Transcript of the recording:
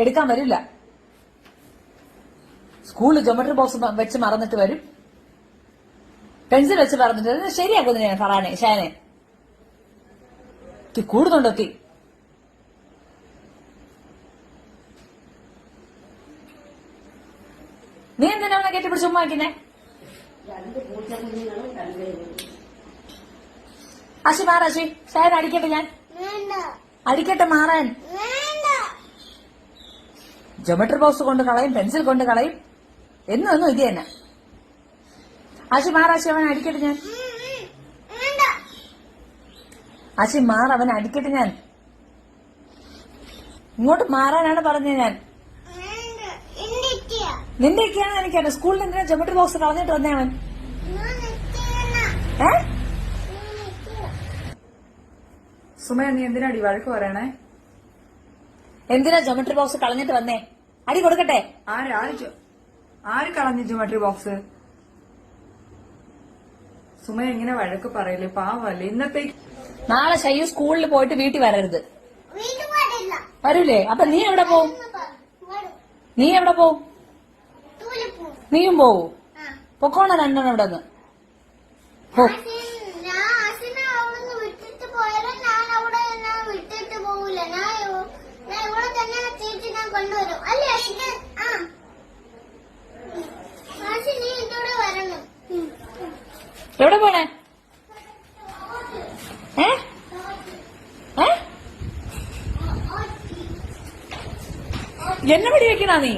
എടുക്കാൻ വരില്ല. സ്കൂളിൽ ജോമെട്രി ബോക്സ് വെച്ച് മറന്നിട്ട് വരും. പെൻസിൽ വെച്ച് മറന്നിട്ട് വരും. ഇത് ശരിയാക്കുന്നു ഞാൻ ഫറാനെ ഷാനെ. തി കൂടുന്നുണ്ടോ തീ നീ എന്തിനാ കെട്ടിപ്പിടിച്ച് ഉമ്മ വയ്ക്കുന്നേ അശി മാറാശി ഷാൻ അടിക്കട്ടെ ഞാൻ. അടിക്കട്ടെ മാറാൻ. ജോമെട്രി ബോക്സ് കൊണ്ട് കളയും പെൻസിൽ കൊണ്ട് കളയും. എന്നും എന്നും ഇത് തന്നെ. ആശി മാറ ആശി അവൻ അടിക്കട്ടെ ഞാൻ. ആശി മാറ അവൻ അടിക്കട്ടെ ഞാൻ. ഇങ്ങോട്ട് മാറാനാണ് പറഞ്ഞത് ഞാൻ. നിന്റെ ഒക്കെയാണ് നിന്റെയൊക്കെയാണ് എനിക്കറിയാം. സ്കൂളിൽ എന്തിനാ ജോമെട്രി ബോക്സ് കളഞ്ഞിട്ട് വന്നേ അവൻ? ഏ? സുമയ നീ എന്തിനാടി വഴക്ക് പറയണേ? എന്തിനാ ജോമെട്രി ബോക്സ് കളഞ്ഞിട്ട് വന്നേ? അടി കൊടുക്കട്ടെ. ആര് ആര് ചോ- ആര് കളഞ്ഞു ജോമെട്രി ബോക്സ് സുമ ഇങ്ങനെ വഴക്ക് പറയല്ലേ പാവല്ലേ. ഇന്നത്തെ നാളെ ശയ്യു സ്കൂളിൽ പോയിട്ട് വീട്ടിൽ വരരുത്. വീട്ടിൽ പാടില്ല വരൂലേ? അപ്പൊ നീ എവിടെ പോവും? വരും നീ എവിടെ പോവും? നീയും പോവും. നീയും പോവൂ? ആ. പൊക്കോണ രണ്ടെണ്ണം ഇവിടെ നിന്ന് പോ ഞാൻ ആസിനെ അവിടുന്ന് വിട്ടിട്ട് പോയാലും ഞാൻ അവിടെ ഞാൻ വിട്ടിട്ട് പോകൂല ഞാൻ ഇവ- ഞാൻ ഇവിടെ തന്നെ തിരിച്ച് ഞാൻ കൊണ്ടുവരും അല്ലേ ആസിന് ആ നീ എന്റെ വരണം എവിടെ പോണേ ഏ ഏ എന്നെ വെടി വെക്കണ നീ